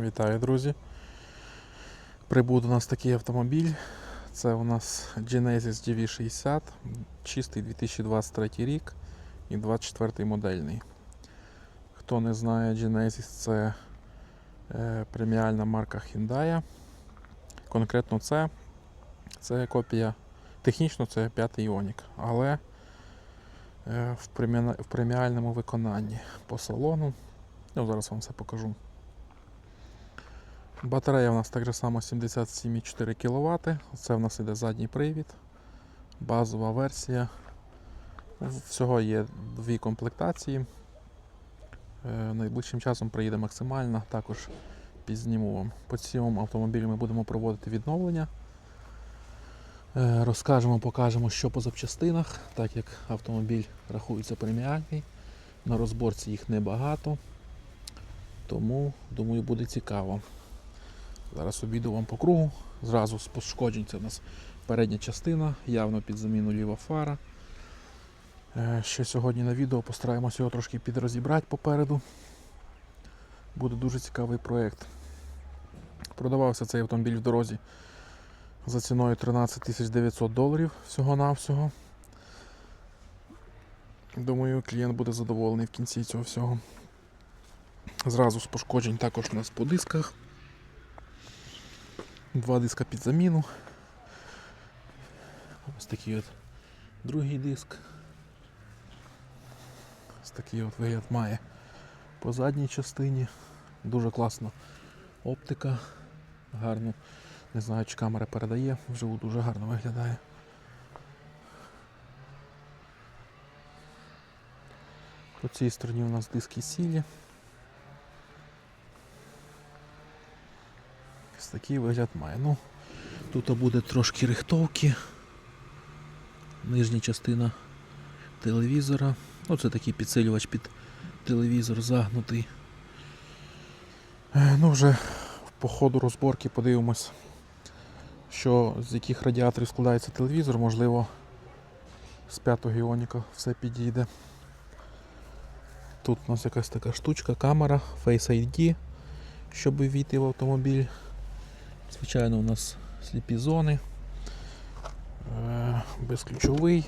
Вітаю, друзі. Прибув до нас такий автомобіль. Це у нас Genesis GV60, чистий 2023 рік і 24 модельний. Хто не знає, Genesis це е, преміальна марка Hyundai. Конкретно це, це копія, технічно це п'ятий Ioniq, але е, в, преміальному виконанні по салону. Я зараз вам все покажу. Батарея у нас так же само 77,4 кВт. Це в нас іде задній привід, базова версія. Всього є дві комплектації. Е, Найближчим часом приїде максимальна, також підзніму вам. По цьому автомобілю ми будемо проводити відновлення. Е, Розкажемо, покажемо, що по запчастинах, так як автомобіль рахується преміальний. На розборці їх небагато. Тому, думаю, буде цікаво. Зараз обійду вам по кругу. Зразу з пошкоджень це у нас передня частина, явно під заміну ліва фара. Е, Ще сьогодні на відео постараємося його трошки підрозібрати попереду. Буде дуже цікавий проєкт. Продавався цей автомобіль в дорозі за ціною 13 900 доларів всього-навсього. Думаю, клієнт буде задоволений в кінці цього всього. Зразу з пошкоджень також у нас по дисках. Два диска під заміну. Ось такий от другий диск. Ось такий от вигляд має по задній частині. Дуже класна оптика. Гарно. Не знаю, чи камера передає, вживу дуже гарно виглядає. По цій стороні у нас диски сілі. Такий вигляд має. Ну, тут буде трошки рихтовки. Нижня частина телевізора. Ну, це такий підсилювач під телевізор загнутий. Е, Ну, вже по ходу розборки подивимось, що з яких радіаторів складається телевізор, можливо, з п'ятого іоніка все підійде. Тут у нас якась така штучка, камера, Face ID, щоб війти в автомобіль. Звичайно, у нас сліпі зони. Е, Безключовий.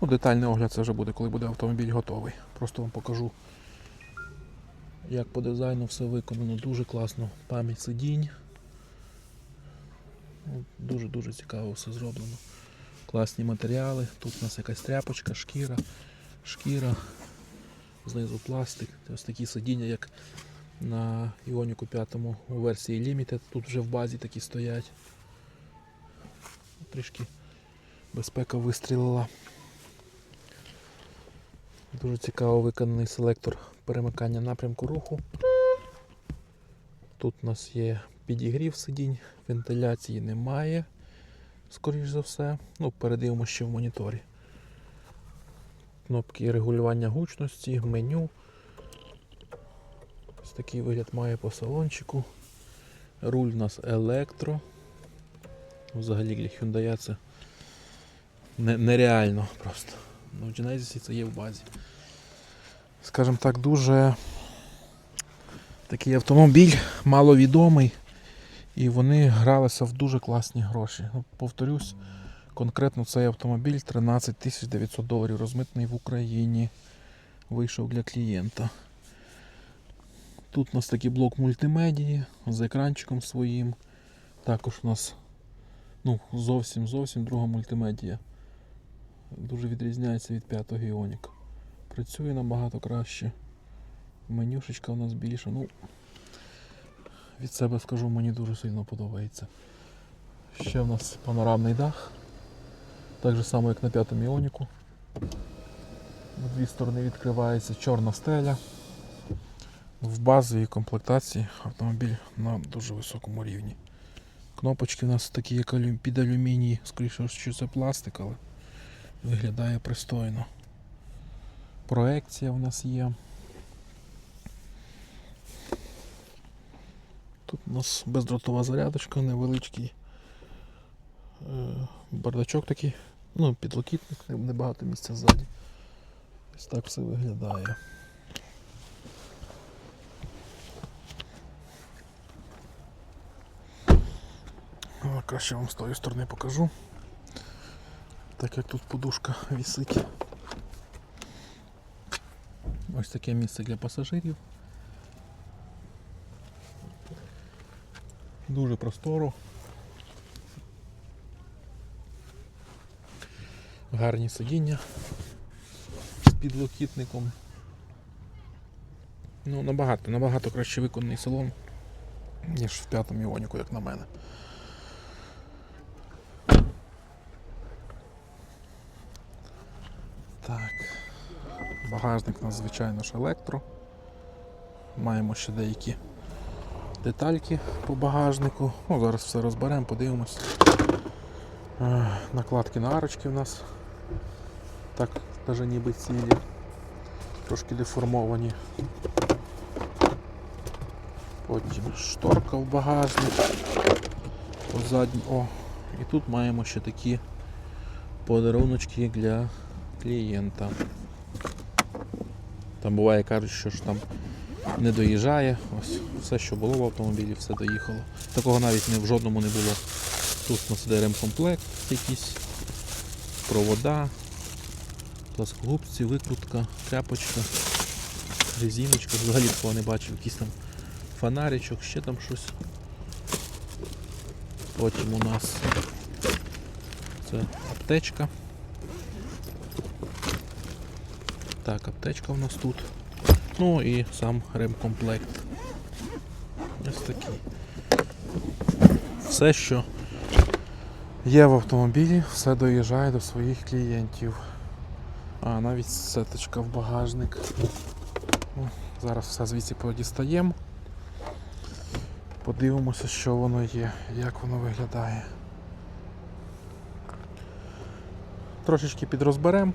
Ну, детальний огляд це вже буде, коли буде автомобіль готовий. Просто вам покажу, як по дизайну все виконано. Дуже класно. Пам'ять сидінь. Ну, Дуже-дуже цікаво все зроблено. Класні матеріали. Тут у нас якась тряпочка, шкіра, шкіра, знизу пластик. Ось такі сидіння, як на Іоніку 5 у версії Limited. Тут вже в базі такі стоять. Трішки безпека вистрілила. Дуже цікаво виконаний селектор перемикання напрямку руху. Тут у нас є підігрів сидінь, вентиляції немає, скоріш за все. Ну, передивимося ще в моніторі. Кнопки регулювання гучності, меню. Ось такий вигляд має по салончику. Руль у нас електро. Взагалі для Hyundai це нереально просто. Ну, в Genesis це є в базі. Скажімо так, дуже такий автомобіль маловідомий. І вони гралися в дуже класні гроші. Ну, повторюсь, конкретно цей автомобіль 13 900 доларів розмитний в Україні. Вийшов для клієнта. Тут у нас такий блок мультимедії з екранчиком своїм. Також у нас ну, зовсім зовсім друга мультимедія. Дуже відрізняється від 5-го Іоніка. Працює набагато краще. Менюшечка у нас більша. Ну, від себе скажу, мені дуже сильно подобається. Ще в нас панорамний дах. Так же само, як на 5-му Іоніку. Дві сторони відкривається чорна стеля. В базовій комплектації автомобіль на дуже високому рівні. Кнопочки у нас такі, як під алюміній, скоріше, що це пластик, але виглядає пристойно. Проекція в нас є. Тут у нас бездротова зарядочка, невеличкий е, бардачок такий, ну, підлокітник, небагато місця ззаді. Ось так все виглядає. Краще вам з тої сторони покажу. Так як тут подушка висить. Ось таке місце для пасажирів. Дуже просторо. Гарні сидіння з підлокітником. Ну, набагато, набагато краще виконаний салон, ніж в п'ятому іоніку, як на мене. Так. Багажник у нас, звичайно ж, електро. Маємо ще деякі детальки по багажнику. Ну, зараз все розберемо, подивимось. Е, Накладки на арочки у нас. Так, навіть ніби цілі. Трошки деформовані. Потім шторка в багажник. О, і тут маємо ще такі подаруночки для клієнта. Там буває кажуть, що ж там не доїжджає. Ось все, що було в автомобілі, все доїхало. Такого навіть не в жодному не було. Тут у нас іде ремкомплект якийсь, провода, пласкогубці, викрутка, тряпочка, резиночка. Взагалі такого не бачив, якийсь там фонаричок, ще там щось. Потім у нас це аптечка. Так, аптечка у нас тут. Ну і сам ремкомплект. Ось такий. Все, що є в автомобілі, все доїжджає до своїх клієнтів. А, навіть сеточка в багажник. Ну, Зараз все звідси подістаємо. Подивимося, що воно є, як воно виглядає. Трошечки підрозберемо.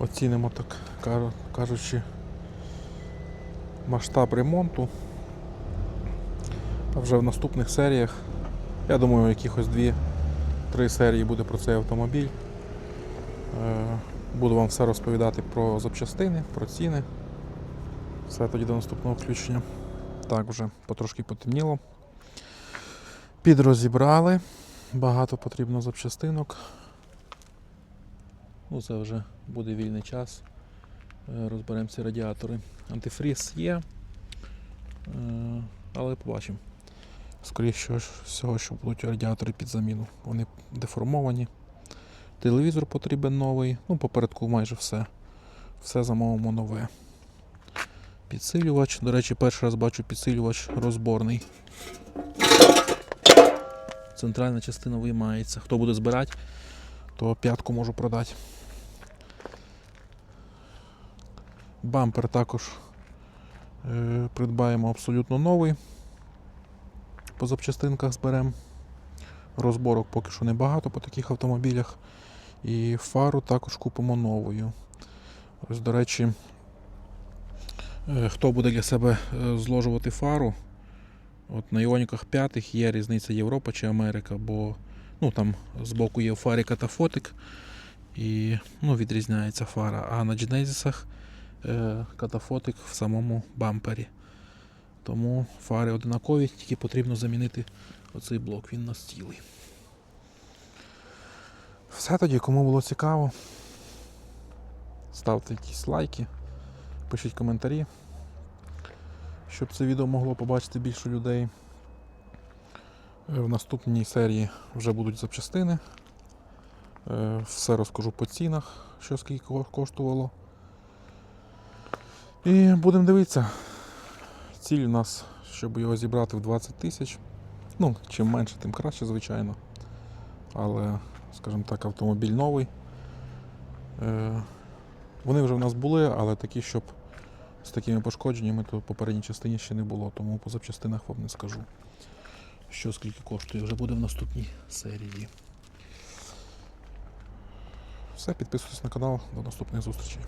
Оцінимо так кажучи масштаб ремонту. А вже в наступних серіях, я думаю, якихось 2-3 серії буде про цей автомобіль. Е, Буду вам все розповідати про запчастини, про ціни. Все тоді до наступного включення. Так, вже потрошки потемніло. Підрозібрали. Багато потрібно запчастинок. Ну, це вже буде вільний час. Е, Розберемо ці радіатори. Антифріз є, е, але побачимо. Скоріше всього, що будуть радіатори під заміну. Вони деформовані. Телевізор потрібен новий. Ну, попередку майже все. Все замовимо нове. Підсилювач. До речі, перший раз бачу підсилювач розборний. Центральна частина виймається. Хто буде збирати, то п'ятку можу продати. Бампер також е, придбаємо абсолютно новий. По запчастинках зберемо. Розборок поки що небагато по таких автомобілях. І фару також купимо новою. Ось, до речі, е, хто буде для себе е, зложувати фару, от на Іоніках 5 є різниця Європа чи Америка, бо ну, там збоку є у фарі катафотик і ну, відрізняється фара. А на Genesisах катафотик в самому бампері. Тому фари одинакові, тільки потрібно замінити оцей блок, він у нас. Все тоді, кому було цікаво, ставте якісь лайки, пишіть коментарі, щоб це відео могло побачити більше людей. Е, В наступній серії вже будуть запчастини. Е, Все розкажу по цінах, що скільки коштувало. І будемо дивитися. Ціль у нас, щоб його зібрати в 20 тисяч. Ну, чим менше, тим краще, звичайно. Але, скажімо так, автомобіль новий. Е, Вони вже в нас були, але такі, щоб з такими пошкодженнями, то в попередній частині ще не було, тому по запчастинах вам не скажу. Що скільки коштує, вже буде в наступній серії. Все, підписуйтесь на канал, до наступних зустрічей.